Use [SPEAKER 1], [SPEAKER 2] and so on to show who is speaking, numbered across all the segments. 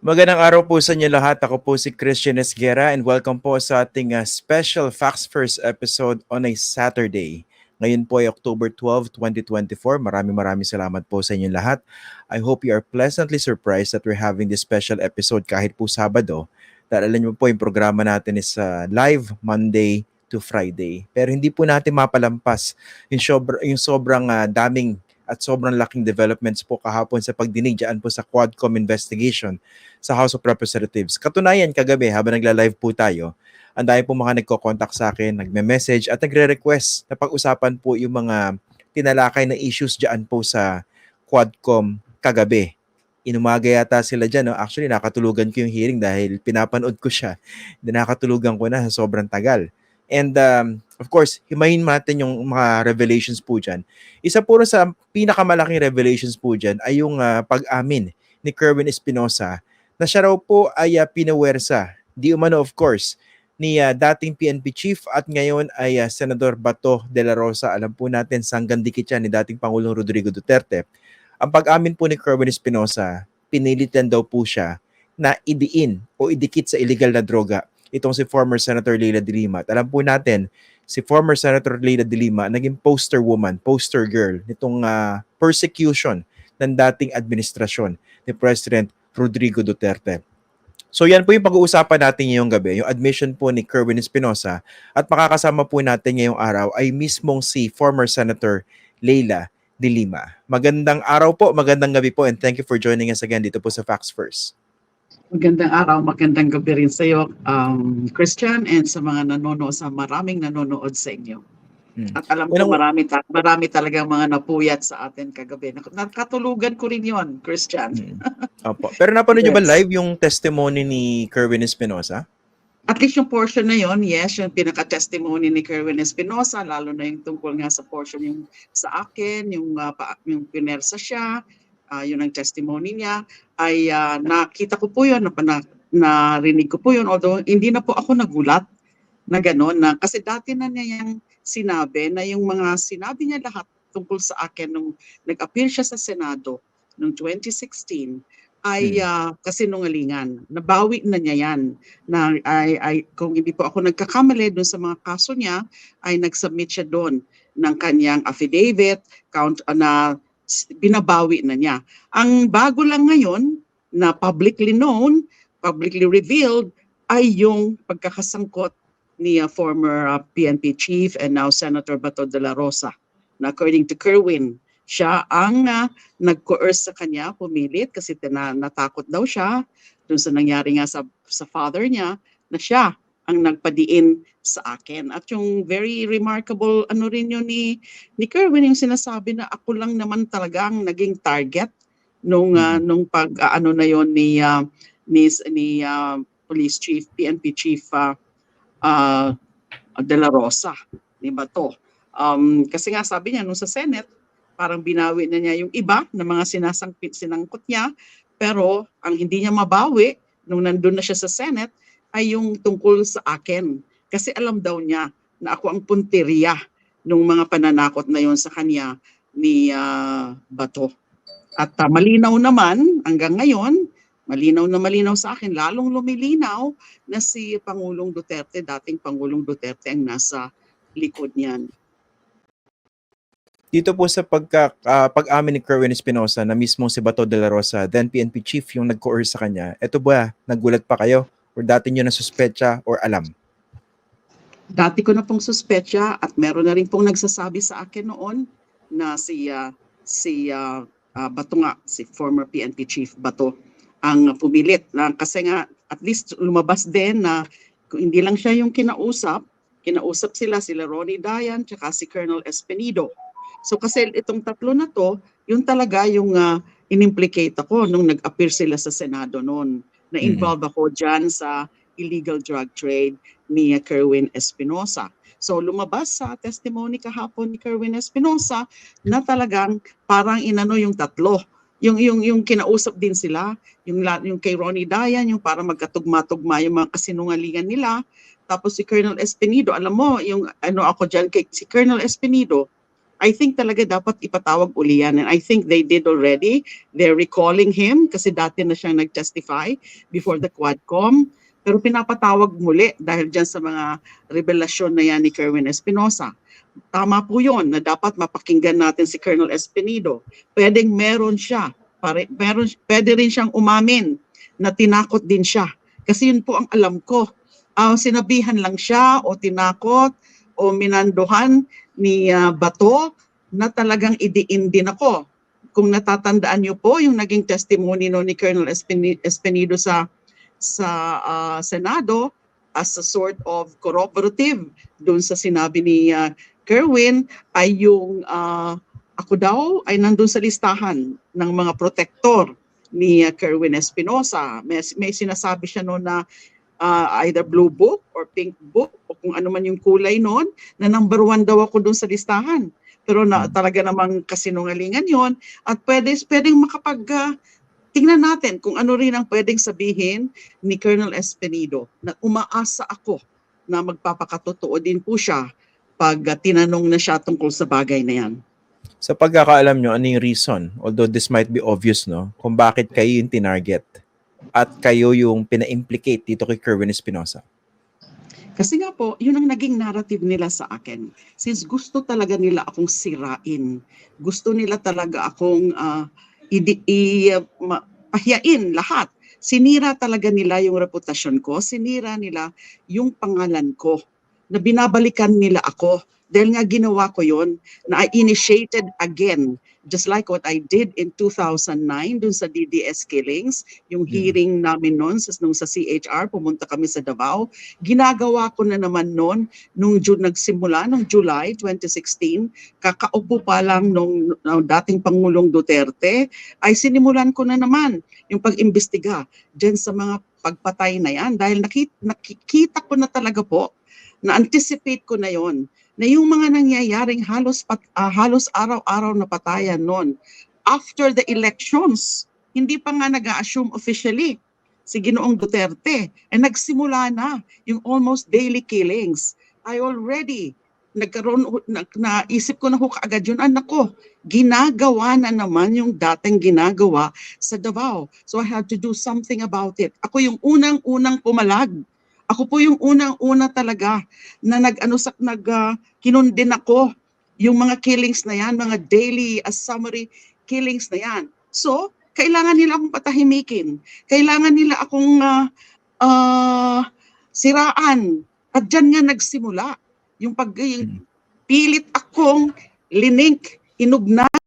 [SPEAKER 1] Magandang araw po sa inyo lahat. Ako po si Christian Esguera and welcome po sa ating uh, special Facts First episode on a Saturday. Ngayon po ay October 12, 2024. Maraming maraming salamat po sa inyo lahat. I hope you are pleasantly surprised that we're having this special episode kahit po Sabado. Dahil alam niyo po yung programa natin is uh, live Monday to Friday. Pero hindi po natin mapalampas yung, sobra, yung sobrang uh, daming at sobrang laking developments po kahapon sa pagdinig dyan po sa Quadcom investigation sa House of Representatives. Katunayan, kagabi habang nagla-live po tayo, ang dami po mga nagko-contact sa akin, nagme-message at nagre-request na pag-usapan po yung mga tinalakay na issues dyan po sa Quadcom kagabi. Inumaga yata sila dyan. No? Actually, nakatulugan ko yung hearing dahil pinapanood ko siya. Nakatulugan ko na sa sobrang tagal. And um, of course, himayin natin yung mga revelations po dyan. Isa po sa pinakamalaking revelations po dyan ay yung uh, pag-amin ni Kerwin Espinosa na siya raw po ay uh, pinawersa. Di umano of course, ni uh, dating PNP chief at ngayon ay uh, Senador Bato de la Rosa. Alam po natin sanggang dikit yan ni dating Pangulong Rodrigo Duterte. Ang pag-amin po ni Kerwin Espinosa, pinilitan daw po siya na idiin o idikit sa illegal na droga itong si former Senator Leila de Lima. At alam po natin, si former Senator Leila de Lima naging poster woman, poster girl nitong uh, persecution ng dating administrasyon ni President Rodrigo Duterte. So yan po yung pag-uusapan natin ngayong gabi, yung admission po ni Kerwin Espinosa at makakasama po natin ngayong araw ay mismong si former Senator Leila de Lima. Magandang araw po, magandang gabi po and thank you for joining us again dito po sa Facts First.
[SPEAKER 2] Magandang araw, magandang gabi rin sa iyo, um, Christian, and sa mga nanonood, sa maraming nanonood sa inyo. Hmm. At alam ko Unang... marami, ta- marami talagang mga napuyat sa atin kagabi. Nakatulugan ko rin yon Christian.
[SPEAKER 1] Hmm. Opo. Pero napanood yes. niyo ba live yung testimony ni Kerwin Espinosa?
[SPEAKER 2] At least yung portion na yon, yes, yung pinaka-testimony ni Kerwin Espinosa, lalo na yung tungkol nga sa portion yung sa akin, yung, uh, pa, yung pinersa siya, uh, yun ang testimony niya, ay uh, nakita ko po yun, na, narinig ko po yun, although hindi na po ako nagulat na gano'n, na, kasi dati na niya yung sinabi na yung mga sinabi niya lahat tungkol sa akin nung nag-appear siya sa Senado noong 2016 ay uh, kasinungalingan. Nabawi na niya yan. Na, ay, ay, kung hindi po ako nagkakamali doon sa mga kaso niya, ay nag-submit siya doon ng kanyang affidavit, count, uh, na binabawi na niya. Ang bago lang ngayon na publicly known, publicly revealed, ay yung pagkakasangkot ni uh, former uh, PNP chief and now Senator Bato de la Rosa. Na according to Kerwin, siya ang uh, nag-coerce sa kanya, pumilit kasi tina, natakot daw siya dun sa nangyari nga sa, sa father niya na siya ang nagpadiin sa akin. At yung very remarkable ano rin yun ni, ni Kerwin, yung sinasabi na ako lang naman talaga ang naging target nung uh, nung pag uh, ano na yon ni uh, ni ni uh, police chief PNP chief uh, uh, De La Rosa ni Bato. Um, kasi nga sabi niya nung sa Senate parang binawi na niya yung iba na mga sinasangpit sinangkot niya pero ang hindi niya mabawi nung nandun na siya sa Senate ay yung tungkol sa akin. Kasi alam daw niya na ako ang punteriya nung mga pananakot na yon sa kanya ni uh, Bato. At uh, malinaw naman hanggang ngayon, malinaw na malinaw sa akin, lalong lumilinaw na si Pangulong Duterte, dating Pangulong Duterte ang nasa likod niyan.
[SPEAKER 1] Dito po sa pagka, uh, pag-amin ni Kerwin Espinosa na mismo si Bato de la Rosa, then PNP chief yung nag-coerce sa kanya, eto ba, nagulat pa kayo? Or dati nyo na suspecha or alam?
[SPEAKER 2] Dati ko na pong suspecha at meron na rin pong nagsasabi sa akin noon na si uh, si uh, uh, Bato nga, si former PNP chief Bato ang pumilit na kasi nga at least lumabas din na hindi lang siya yung kinausap, kinausap sila sila Ronnie Dayan tsaka si Colonel Espinido. So kasi itong tatlo na to, yung talaga yung uh, inimplicate ako nung nag-appear sila sa Senado noon na-involve mm-hmm. ako dyan sa illegal drug trade ni Kerwin Espinosa. So lumabas sa testimony kahapon ni Kerwin Espinosa na talagang parang inano yung tatlo. Yung yung yung kinausap din sila, yung yung kay Ronnie Dayan, yung para magkatugma-tugma yung mga kasinungalingan nila. Tapos si Colonel Espinido, alam mo, yung ano ako diyan kay si Colonel Espinido, I think talaga dapat ipatawag uli yan. And I think they did already. They're recalling him kasi dati na siyang nag-testify before the Quadcom. Pero pinapatawag muli dahil dyan sa mga revelasyon na yan ni Kerwin Espinosa. Tama po yun na dapat mapakinggan natin si Colonel Espinido. Pwedeng meron siya. Pare, meron, pwede rin siyang umamin na tinakot din siya. Kasi yun po ang alam ko. Ah, sinabihan lang siya o tinakot o minandohan ni ah, Bato na talagang idiin din ako. Kung natatandaan niyo po yung naging testimony no ni Colonel Espinido sa sa ah, Senado as a sort of corroborative doon sa sinabi ni ah, Kerwin ay yung ah, ako daw ay nandun sa listahan ng mga protector ni ah, Kerwin Espinosa. May, may sinasabi siya noon na ah, either blue book or pink book o kung ano man yung kulay noon na number one daw ako doon sa listahan. Pero na,
[SPEAKER 1] Hmm.
[SPEAKER 2] talaga namang kasinungalingan yon at pwede, pwedeng makapag ah, tingnan natin kung ano rin ang pwedeng sabihin ni Colonel Espinido na umaasa ako na magpapakatotoo din po siya pag ah, tinanong na siya tungkol sa bagay na yan.
[SPEAKER 1] Sa pagkakaalam nyo, ano yung reason? Although this might be obvious, no? Kung bakit kayo yung tinarget at kayo yung pina-implicate dito kay Kerwin Espinosa.
[SPEAKER 2] Kasi nga po, yun ang naging narrative nila sa akin. Since gusto talaga nila akong sirain, gusto nila talaga akong ah, idi- i, ma- pahiyain lahat. Sinira talaga nila yung reputasyon ko, sinira nila yung pangalan ko, na binabalikan nila ako. Dahil nga ginawa ko yon na I initiated again, just like what I did in 2009 dun sa DDS killings, yung
[SPEAKER 1] Mhm.
[SPEAKER 2] hearing namin noon sa, nung sa CHR, pumunta kami sa Davao, ginagawa ko na naman noon nung June nagsimula nung July 2016 kakaupo pa lang nung, nung dating Pangulong Duterte ay sinimulan ko na naman yung pag-imbestiga diyan sa mga pagpatay na yan dahil nakita, nakikita ko na talaga po na anticipate ko na yon na yung mga nangyayaring halos pat, ah, halos araw-araw na patayan noon after the elections hindi pa nga nag-assume officially si Ginoong Duterte ay nagsimula na yung almost daily killings. I already nagkaroon na, naisip ko na ho kaagad yun, anak ko, ginagawa na naman yung dating ginagawa sa Davao. So I had to do something about it. Ako yung unang-unang pumalag. Ako po yung unang-una talaga na nag-ano sa nag ah, kinundin ako yung mga killings na yan, mga daily as summary killings na yan. So, kailangan nila akong patahimikin. Kailangan nila akong ah, ah, siraan. At dyan nga nagsimula yung pag yung pilit akong linink, inugnay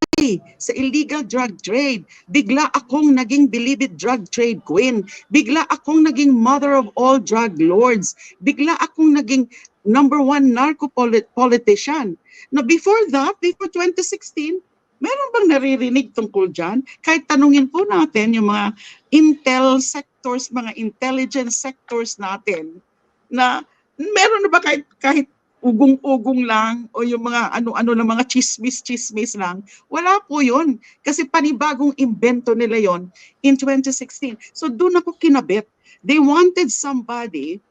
[SPEAKER 2] sa illegal drug trade. Bigla akong naging believed drug trade queen. Bigla akong naging mother of all drug lords. Bigla akong naging number one narco polit- politician. Na before that, before 2016, meron bang naririnig tungkol dyan? Kahit tanungin po natin yung mga intel sectors, mga intelligence sectors natin, na meron na ba kahit, kahit ugong-ugong lang o yung mga ano-ano na mga chismis-chismis lang. Wala po yun. Kasi panibagong invento nila yon in 2016. So doon ako kinabit. They wanted somebody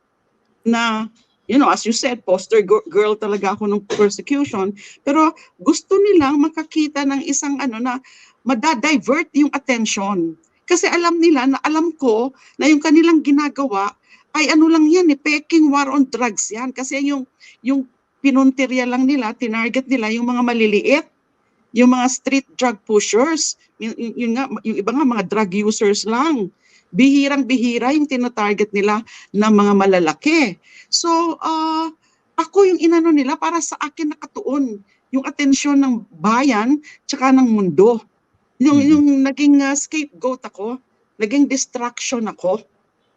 [SPEAKER 2] na, you know, as you said, poster gir- girl talaga ako ng persecution. Pero gusto nilang makakita ng isang ano na madadivert yung attention. Kasi alam nila na alam ko na yung kanilang ginagawa ay ano lang yan, eh, peking war on drugs yan. Kasi yung, yung pinuntirya lang nila, tinarget nila yung mga maliliit, yung mga street drug pushers, yung, yung, yung, nga, yung iba nga mga drug users lang. Bihirang-bihira yung tinatarget nila na mga malalaki. So, ah, ako yung inano nila para sa akin nakatuon yung atensyon ng bayan tsaka ng mundo. Yung,
[SPEAKER 1] Mhm.
[SPEAKER 2] yung naging ah, scapegoat ako, naging distraction ako.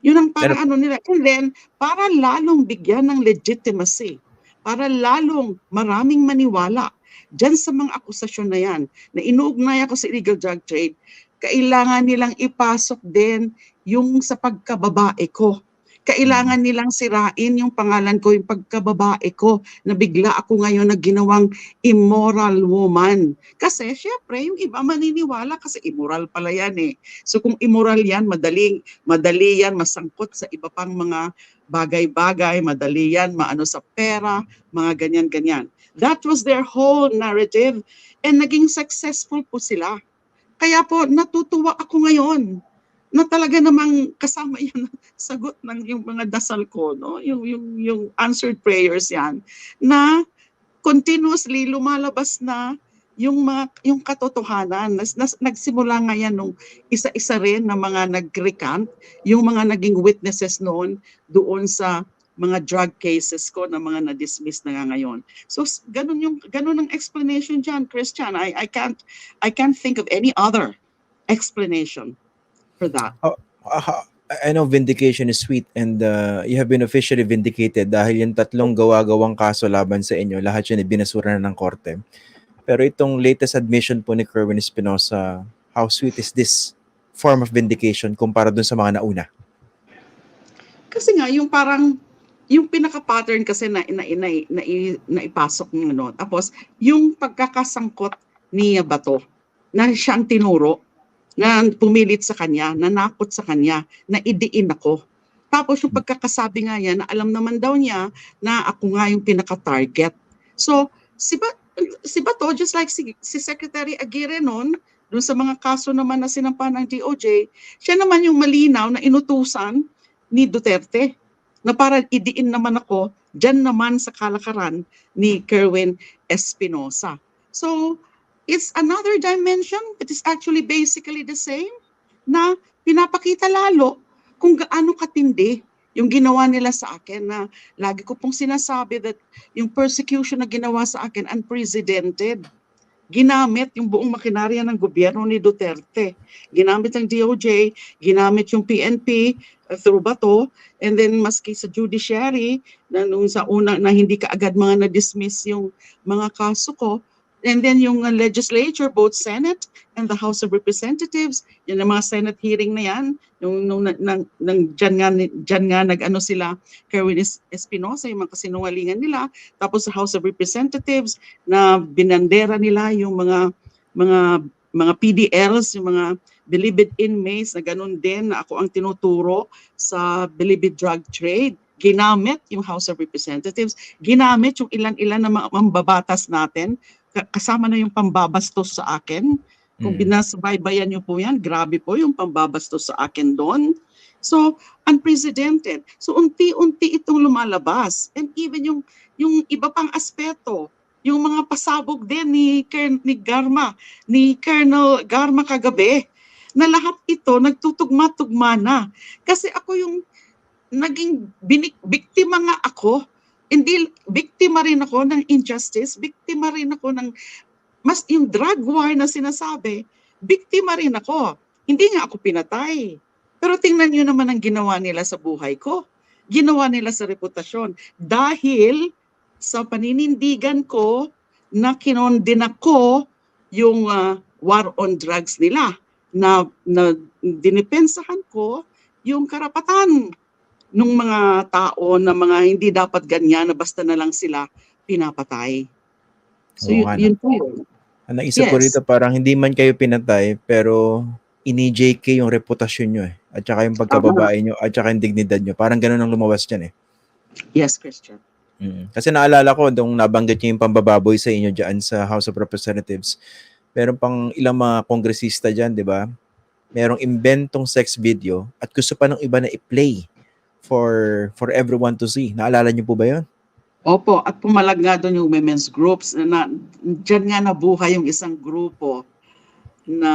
[SPEAKER 2] Yun ang para
[SPEAKER 1] Pero-
[SPEAKER 2] ano nila. And then, para lalong bigyan ng legitimacy, para lalong maraming maniwala dyan sa mga akusasyon na yan, na inuugnay ako sa illegal drug trade, kailangan nilang ipasok din yung sa pagkababae ko. Kailangan nilang sirain yung pangalan ko, yung pagkababae ko, na bigla ako ngayon na ginawang immoral woman. Kasi syempre, yung iba maniniwala kasi immoral pala yan eh. So kung immoral yan, madaling, madali yan masangkot sa iba pang mga bagay-bagay, madali yan, maano sa pera, mga ganyan-ganyan. That was their whole narrative and naging successful po sila. Kaya po natutuwa ako ngayon na talaga namang kasama yan sagot ng yung mga dasal ko, no? Yung, yung, yung answered prayers yan, na continuously lumalabas na yung mga yung katotohanan nas, nas, nagsimula nga yan nung isa-isa rin na mga nag-recant yung mga naging witnesses noon doon sa mga drug cases ko na mga na-dismiss na nga ngayon. So ganun yung ganun ang explanation diyan, Christian. I I can't I can't think of any other explanation for that.
[SPEAKER 1] Ah, I know vindication is sweet and uh, you have been officially vindicated dahil yung tatlong gawa-gawang kaso laban sa inyo, lahat yun ay binasura na ng korte. Pero itong latest admission po ni Kerwin Espinosa, how sweet is this form of vindication kumpara dun sa mga nauna?
[SPEAKER 2] Kasi nga yung parang yung pinaka-pattern kasi na na, na, na, na ipasok ng ano. Tapos yung pagkakasangkot ni Bato na siyang tinuro na pumilit sa kanya, nanakot sa kanya, na idiin ako. Tapos yung pagkakasabi nga niya alam naman daw niya na ako nga yung pinaka-target. So, si, ba, si Bato, just like si, si Secretary Aguirre noon, dun sa mga kaso naman na sinampa ng DOJ, siya naman yung malinaw na inutusan ni Duterte na para idiin naman ako dyan naman sa kalakaran ni Kerwin Espinosa. So, it's another dimension but it's actually basically the same na pinapakita lalo kung gaano katindi yung ginawa nila sa akin na lagi ko pong sinasabi that yung persecution na ginawa sa akin unprecedented. Ginamit yung buong makinarya ng gobyerno ni Duterte. Ginamit ng DOJ, ginamit yung PNP uh, through Bato, and then maski sa judiciary, na nung sa una na hindi ka agad mga na-dismiss yung mga kaso ko, and then yung uh, legislature, both Senate and the House of Representatives, yan ang mga Senate hearing na yan, nung, nung, nang, nang, dyan nga, dyan nga nag-ano sila, Kerwin Es- Espinosa, yung mga kasinungalingan nila, tapos sa House of Representatives, na binandera nila yung mga, mga, mga PDLs, yung mga believed inmates na ganun din na ako ang tinuturo sa believed drug trade. Ginamit yung House of Representatives, ginamit yung ilan-ilan na mga mambabatas natin, kasama na yung pambabastos sa akin. Kung
[SPEAKER 1] Mm.
[SPEAKER 2] binasubaybayan niyo po yan, grabe po yung pambabastos sa akin doon. So, unprecedented. So, unti-unti itong lumalabas. And even yung, yung iba pang aspeto, yung mga pasabog din ni, ni Garma, ni Colonel Garma kagabi, na lahat ito nagtutugma-tugma na. Kasi ako yung naging binik, biktima nga ako. Hindi, biktima rin ako ng injustice, biktima rin ako ng mas yung drug war na sinasabi, biktima rin ako. Hindi nga ako pinatay. Pero tingnan niyo naman ang ginawa nila sa buhay ko. Ginawa nila sa reputasyon. Dahil sa paninindigan ko na kinondin ako yung ah, war on drugs nila na, na dinipensahan ko yung karapatan ng mga tao na mga hindi dapat ganyan na basta na lang sila pinapatay. So
[SPEAKER 1] Oo
[SPEAKER 2] yun,
[SPEAKER 1] nga, no?
[SPEAKER 2] yun po yun.
[SPEAKER 1] Ang naisip ko
[SPEAKER 2] Yes.
[SPEAKER 1] rito parang hindi man kayo pinatay pero ini-JK yung reputasyon nyo eh. At saka yung pagkababae nyo at saka yung dignidad nyo. Parang ganun ang lumawas dyan eh.
[SPEAKER 2] Yes, Christian.
[SPEAKER 1] Mm. Kasi naalala ko nung nabanggit niyo yung pambababoy sa inyo dyan sa House of Representatives. Meron pang ilang mga kongresista dyan, di ba? Merong inventong sex video at gusto pa ng iba na i-play for for everyone to see. Naalala niyo po ba yun?
[SPEAKER 2] Opo, at pumalag nga doon yung women's groups na, dyan nga nabuhay yung isang grupo na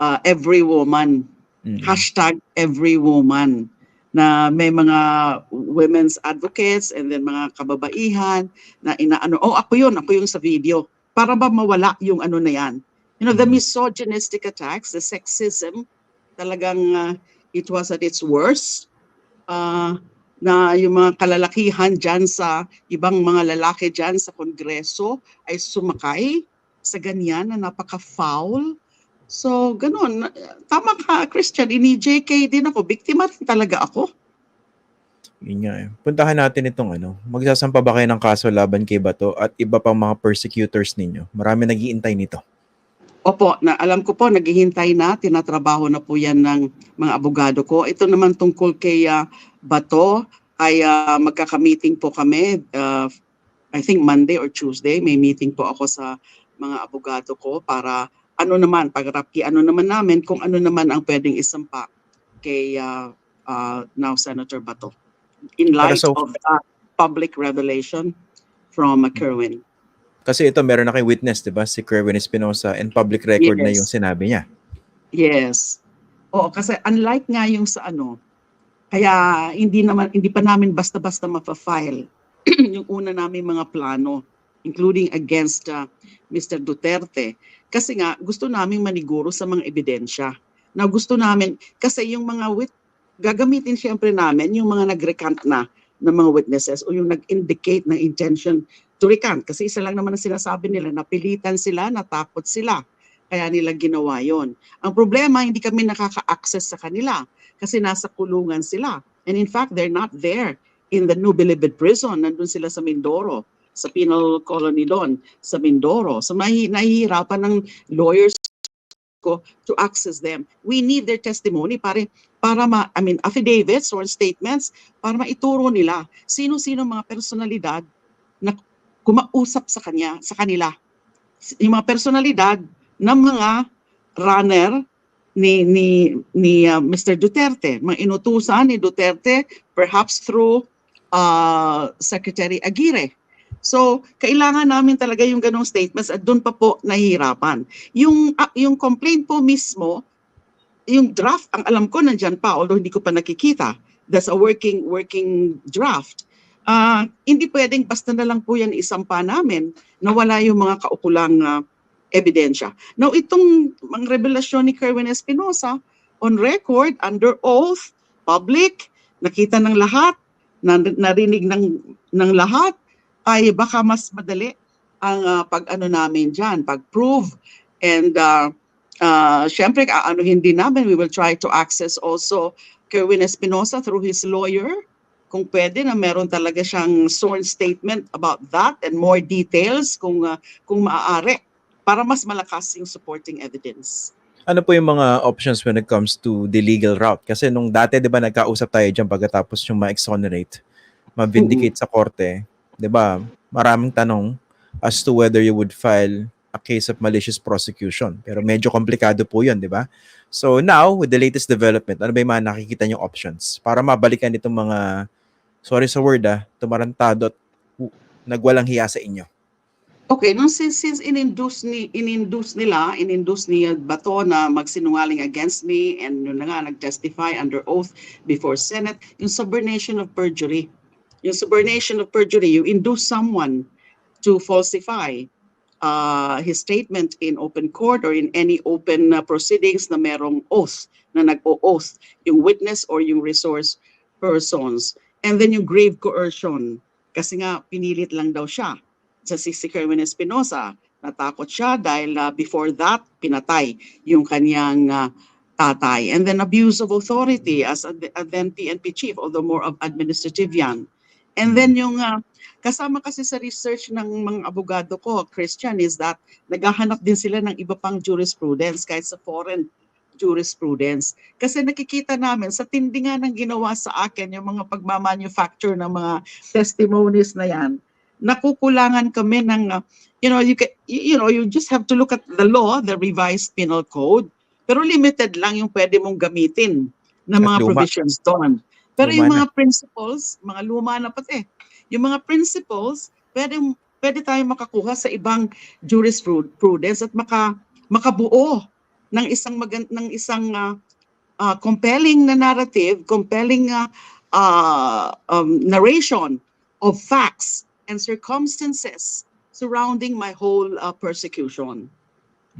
[SPEAKER 2] ah, every woman,
[SPEAKER 1] Mm.
[SPEAKER 2] hashtag every woman na may mga women's advocates and then mga kababaihan na inaano, oh ako yun, ako yung sa video. Para ba mawala yung ano na yan? You know, the misogynistic attacks, the sexism, talagang ah, it was at its worst. Ah, na yung mga kalalakihan dyan sa ibang mga lalaki dyan sa kongreso ay sumakay sa ganyan na napaka-foul. So, ganun. Tama ka, Christian. Ini-JK din ako. Biktima talaga ako.
[SPEAKER 1] Yun eh. Puntahan natin itong ano. Magsasampa ba kayo ng kaso laban kay Bato at iba pang mga persecutors ninyo? Marami nagiintay nito.
[SPEAKER 2] Opo, na alam ko po, naghihintay na, tinatrabaho na po yan ng mga abogado ko. Ito naman tungkol kay ah, Bato, ay ah, magkaka-meeting po kami. ah, I think Monday or Tuesday, may meeting po ako sa mga abogado ko para ano naman, pagrapi, ano naman namin, kung ano naman ang pwedeng isampa kay ah, ah, now Senator Bato. In light
[SPEAKER 1] so-
[SPEAKER 2] of that public revelation from uh, Kerwin.
[SPEAKER 1] Kasi ito, meron na kayong witness, di ba? Si Kerwin Espinosa and public record na
[SPEAKER 2] Yes.
[SPEAKER 1] yung sinabi niya.
[SPEAKER 2] Yes. Oo, kasi unlike nga yung sa ano, kaya hindi naman hindi pa namin basta-basta mapa-file yung una namin mga plano including against uh, Mr. Duterte kasi nga gusto namin maniguro sa mga ebidensya. Na gusto namin kasi yung mga wit gagamitin siyempre namin yung mga nag-recant na ng mga witnesses o yung nag-indicate ng intention to recant kasi isa lang naman ang sinasabi nila napilitan sila, natakot sila kaya nila ginawa yon. Ang problema, hindi kami nakaka-access sa kanila kasi nasa kulungan sila. And in fact, they're not there in the New Bilibid prison. Nandun sila sa Mindoro, sa penal colony doon, sa Mindoro. So nahi, nahihirapan ng lawyers ko to access them. We need their testimony para para ma, I mean, affidavits or statements para maituro nila sino-sino mga personalidad na kumausap sa kanya, sa kanila. Yung mga personalidad ng mga runner ni ni ni uh, Mr. Duterte, mga inutusan ni Duterte perhaps through uh, Secretary Aguirre. So, kailangan namin talaga yung ganong statements at doon pa po nahihirapan. Yung ah, yung complaint po mismo, yung draft, ang alam ko nandiyan pa although hindi ko pa nakikita. That's a working working draft. Ah, hindi pwedeng basta na lang po yan isampa namin na wala yung mga kaukulang ah, ebidensya. Now, itong mga revelasyon ni Kerwin Espinosa, on record, under oath, public, nakita ng lahat, narinig ng, ng lahat, ay baka mas madali ang ah, pag-ano namin dyan, pag-prove. And uh, uh, syempre, ano hindi namin, we will try to access also Kerwin Espinosa through his lawyer, kung pwede na meron talaga siyang sworn statement about that and more details kung ah, kung maaari para mas malakas yung supporting evidence.
[SPEAKER 1] Ano po yung mga options when it comes to the legal route? Kasi nung dati, di ba, nagkausap tayo dyan pagkatapos yung ma-exonerate, ma-vindicate sa korte, di ba, maraming tanong as to whether you would file a case of malicious prosecution. Pero medyo komplikado po yun, di ba? So now, with the latest development, ano ba yung mga nakikita niyong options para mabalikan itong mga, sorry sa word ah, tumarantado at nagwalang hiya sa inyo?
[SPEAKER 2] Okay, nung since, since in-induce, ni, in-induce nila, in-induce ni Bato na magsinungaling against me and yun na nga, nag-testify under oath before Senate, yung subornation of perjury. Yung subornation of perjury, you induce someone to falsify uh, his statement in open court or in any open uh, proceedings na merong oath, na nag-o-oath, yung witness or yung resource persons. And then yung grave coercion, kasi nga pinilit lang daw siya sa si, si Kerwin Espinosa. Natakot siya dahil uh, before that, pinatay yung kanyang uh, tatay. And then abuse of authority as a, a then PNP chief, although more of administrative yan. And then yung uh, kasama kasi sa research ng mga abogado ko, Christian, is that naghahanap din sila ng iba pang jurisprudence kahit sa foreign jurisprudence. Kasi nakikita namin sa tindi nga ng ginawa sa akin, yung mga pagmamanufacture ng mga testimonies na yan, nakukulangan kami ng uh, you know you can, you know you just have to look at the law the revised penal code pero limited lang yung pwede mong gamitin na
[SPEAKER 1] At
[SPEAKER 2] mga
[SPEAKER 1] luma.
[SPEAKER 2] provisions doon pero
[SPEAKER 1] Luma
[SPEAKER 2] yung
[SPEAKER 1] na.
[SPEAKER 2] mga principles mga luma na pati yung mga principles pwede pwede tayong makakuha sa ibang jurisprudence at maka makabuo ng isang magan, ng isang uh, uh, compelling na narrative compelling uh, uh, um, narration of facts and circumstances surrounding my whole uh, persecution.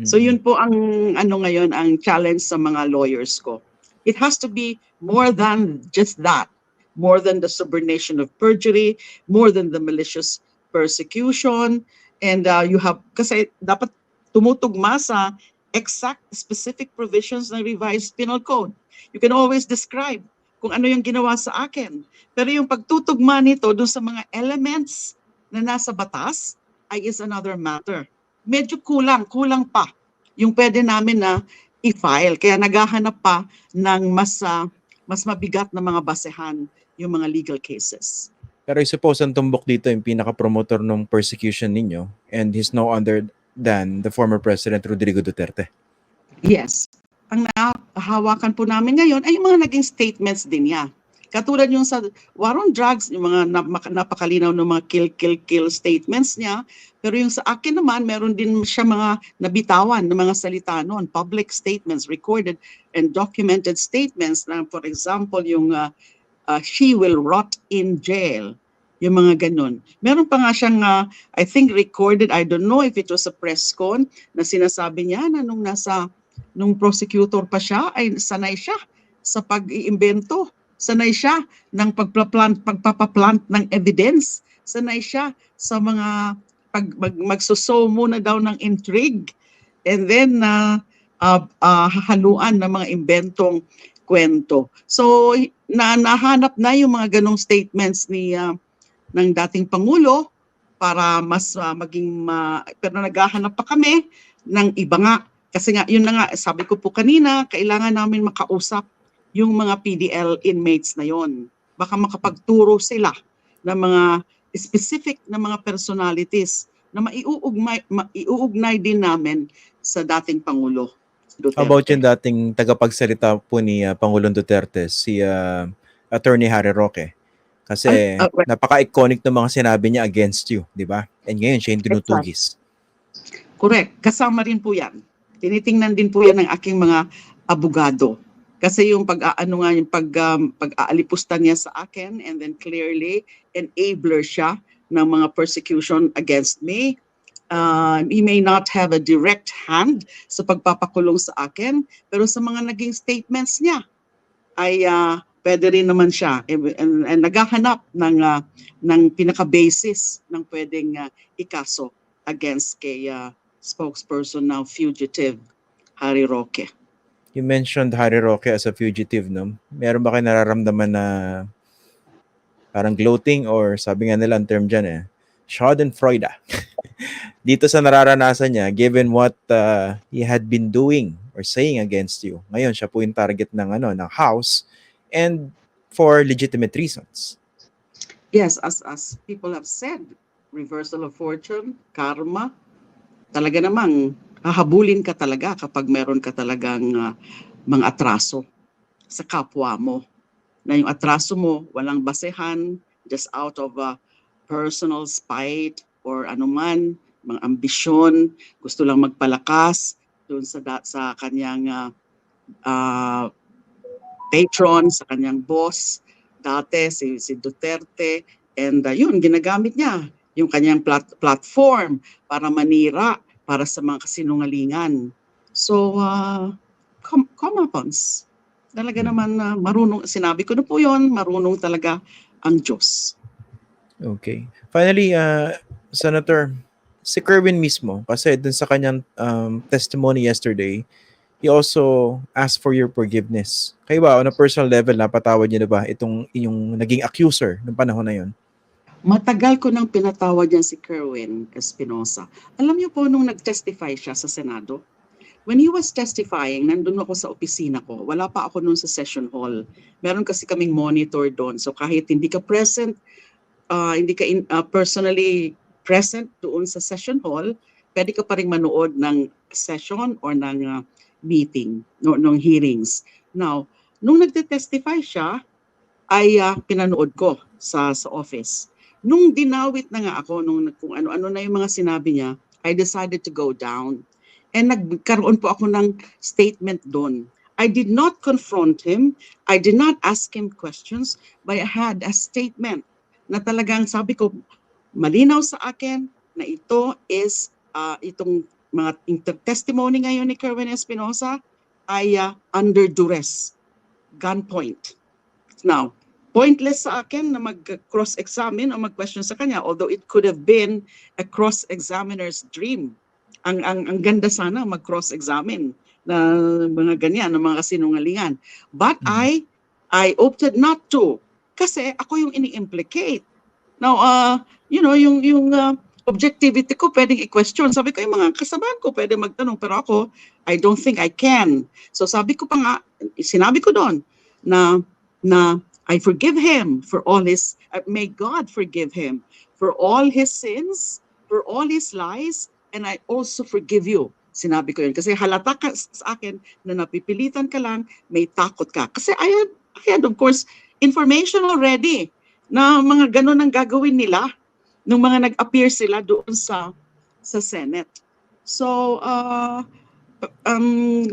[SPEAKER 2] So
[SPEAKER 1] Mm.
[SPEAKER 2] yun po ang ano ngayon ang challenge sa mga lawyers ko. It has to be more than just that. More than the subornation of perjury, more than the malicious persecution and uh, you have kasi dapat tumutugma sa exact specific provisions ng revised penal code. You can always describe kung ano yung ginawa sa akin. Pero yung pagtutugma nito dun sa mga elements na nasa batas ay is another matter. Medyo kulang, kulang pa yung pwede namin na i-file. Kaya naghahanap pa ng mas, ah, mas mabigat na mga basehan yung mga legal cases.
[SPEAKER 1] Pero I suppose ang tumbok dito yung pinaka-promoter ng persecution ninyo and he's no other than the former President Rodrigo Duterte.
[SPEAKER 2] Yes. Ang nahahawakan po namin ngayon ay yung mga naging statements din niya. Katulad yung sa war on drugs, yung mga nap- napakalinaw ng mga kill, kill, kill statements niya. Pero yung sa akin naman, meron din siya mga nabitawan ng mga salita noon, public statements, recorded and documented statements na for example, yung uh, uh, she will rot in jail. Yung mga ganun. Meron pa nga siyang, uh, I think recorded, I don't know if it was a press con, na sinasabi niya na nung nasa nung prosecutor pa siya ay sanay siya sa pag-iimbento, sanay siya ng pagpaplant pagpapaplant ng evidence, sanay siya sa mga pag mag, magsuso muna daw ng intrigue and then na uh, uh, hahaluan ng mga imbentong kwento. So na nahanap na yung mga ganong statements ni uh, ng dating pangulo para mas uh, maging ma- pero naghahanap pa kami ng iba nga kasi nga, yun na nga, sabi ko po kanina, kailangan namin makausap yung mga PDL inmates na yon. Baka makapagturo sila ng mga specific na mga personalities na maiuugnay, maiuugnay din namin sa dating Pangulo. Duterte.
[SPEAKER 1] About yung dating tagapagsalita po ni uh, Pangulong Duterte, si uh, Attorney Harry Roque? Kasi
[SPEAKER 2] ah, well-
[SPEAKER 1] napaka-iconic ng mga sinabi niya against you, di ba? And ngayon siya yung tinutugis.
[SPEAKER 2] Correct. Kasama rin po yan. Tinitingnan din po yan ng aking mga abogado. Kasi yung pag-aano nga, yung pag, um, pag-aalipusta niya sa akin and then clearly enabler siya ng mga persecution against me. Uh, he may not have a direct hand sa pagpapakulong sa akin, pero sa mga naging statements niya ay uh, pwede rin naman siya and, and, and naghahanap ng, uh, ng pinaka-basis ng pwedeng uh, ikaso against kay uh, spokesperson now fugitive Harry Roque.
[SPEAKER 1] You mentioned Harry Roque as a fugitive, no? Meron ba kayo nararamdaman na parang gloating or sabi nga nila ang term dyan eh, schadenfreude. Dito sa nararanasan niya, given what uh, he had been doing or saying against you, ngayon siya po yung target ng, ano, ng house and for legitimate reasons.
[SPEAKER 2] Yes, as as people have said, reversal of fortune, karma, talaga namang hahabulin ka talaga kapag meron ka talagang ah, mga atraso sa kapwa mo. Na yung atraso mo, walang basehan, just out of a personal spite or anuman, mga ambisyon, gusto lang magpalakas doon sa sa kanyang ah, ah, patron, sa kanyang boss, dati si, si Duterte, and uh, yun, ginagamit niya yung kanyang plat- platform para manira para sa mga kasinungalingan. So, uh, com- comeuppance. Talaga
[SPEAKER 1] Hmm.
[SPEAKER 2] naman na marunong, sinabi ko na po yon marunong talaga ang Diyos.
[SPEAKER 1] Okay. Finally, uh, Senator, si Kerwin mismo, kasi dun sa kanyang um, testimony yesterday, he also asked for your forgiveness. Kayo ba, on a personal level, napatawad niyo na ba itong yung naging accuser ng panahon na yon?
[SPEAKER 2] Matagal ko nang pinatawad yan si Kerwin Espinosa. Alam niyo po, nung nag-testify siya sa Senado, when he was testifying, nandun ako sa opisina ko. Wala pa ako noon sa session hall. Meron kasi kaming monitor doon. So kahit hindi ka present, uh, hindi ka in- uh, personally present doon sa session hall, pwede ka pa rin manood ng session or ng uh, meeting, no, ng hearings. Now, nung nagte-testify siya, ay uh, pinanood ko sa sa office. Nung dinawit na nga ako, nung kung ano-ano na yung mga sinabi niya, I decided to go down. And nagkaroon po ako ng statement doon. I did not confront him. I did not ask him questions, but I had a statement na talagang sabi ko, malinaw sa akin na ito is uh, itong mga testimony ngayon ni Kerwin Espinosa ay uh, under duress, gunpoint. Now, pointless sa akin na mag-cross-examine o mag-question sa kanya, although it could have been a cross-examiner's dream. Ang, ang, ang ganda sana mag-cross-examine na mga ganyan, ng mga kasinungalingan. But
[SPEAKER 1] Mhm.
[SPEAKER 2] I, I opted not to kasi ako yung ini-implicate. Now, uh, you know, yung, yung uh, objectivity ko pwedeng i-question. Sabi ko, yung mga kasabahan ko pwede magtanong, pero ako, I don't think I can. So sabi ko pa nga, sinabi ko doon na, na I forgive him for all his, uh, may God forgive him for all his sins, for all his lies, and I also forgive you. Sinabi ko yun. Kasi halata ka sa akin na napipilitan ka lang, may takot ka. Kasi I had, I had of course, information already na mga ganun ang gagawin nila nung mga nag-appear sila doon sa sa Senate. So, uh, um,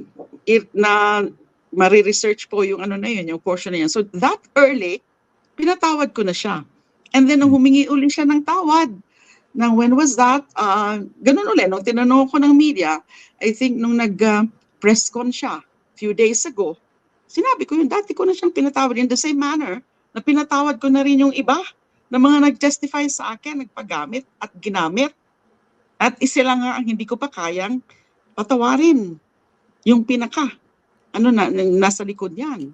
[SPEAKER 2] if na mariresearch po yung ano na yun, yung portion na yun. So, that early, pinatawad ko na siya. And then, nung humingi uli siya ng tawad, na when was that? Uh, ganun uli, nung tinanong ko ng media, I think nung nag-press con siya, few days ago, sinabi ko yun, dati ko na siyang pinatawad in the same manner na pinatawad ko na rin yung iba na mga nag-testify sa akin, nagpagamit at ginamit. At isa lang nga ang hindi ko pa kayang patawarin. Yung pinaka, ano na, nasa likod yan.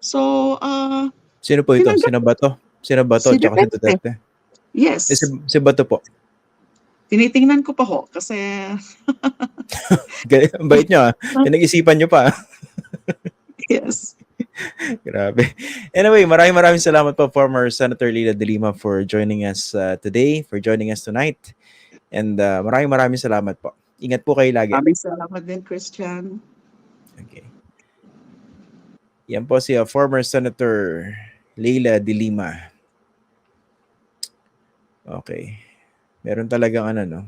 [SPEAKER 2] So, uh,
[SPEAKER 1] Sino po ito? Sino ba to? Sino ba to?
[SPEAKER 2] Si
[SPEAKER 1] Tsaka si
[SPEAKER 2] Duterte.
[SPEAKER 1] Duterte.
[SPEAKER 2] yes,
[SPEAKER 1] Eh, si, si Bato po.
[SPEAKER 2] tinitingnan ko pa ho kasi
[SPEAKER 1] Ang bait nyo ah. Pinag-isipan nyo pa.
[SPEAKER 2] yes.
[SPEAKER 1] Grabe. Anyway, maraming maraming salamat po former Senator Lila De Lima for joining us uh, today, for joining us tonight. And uh, maraming maraming salamat po. Ingat po kayo lagi.
[SPEAKER 2] Maraming salamat din, Christian.
[SPEAKER 1] Okay. Yan po si uh, former Senator Leila De Lima. Okay. Meron talagang ano, no?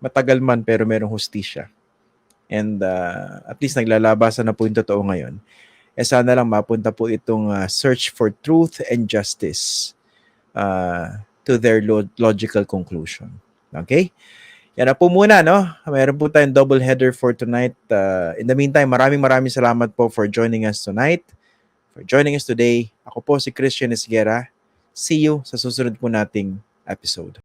[SPEAKER 1] Matagal man pero merong hustisya. And uh, at least naglalabasan na po yung totoo ngayon. Eh sana lang mapunta po itong uh, search for truth and justice uh, to their lo- logical conclusion. Okay? Yan na po muna, no? Mayroon po tayong double header for tonight. Uh, in the meantime, maraming maraming salamat po for joining us tonight, for joining us today. Ako po si Christian Esguera. See you sa susunod po nating episode.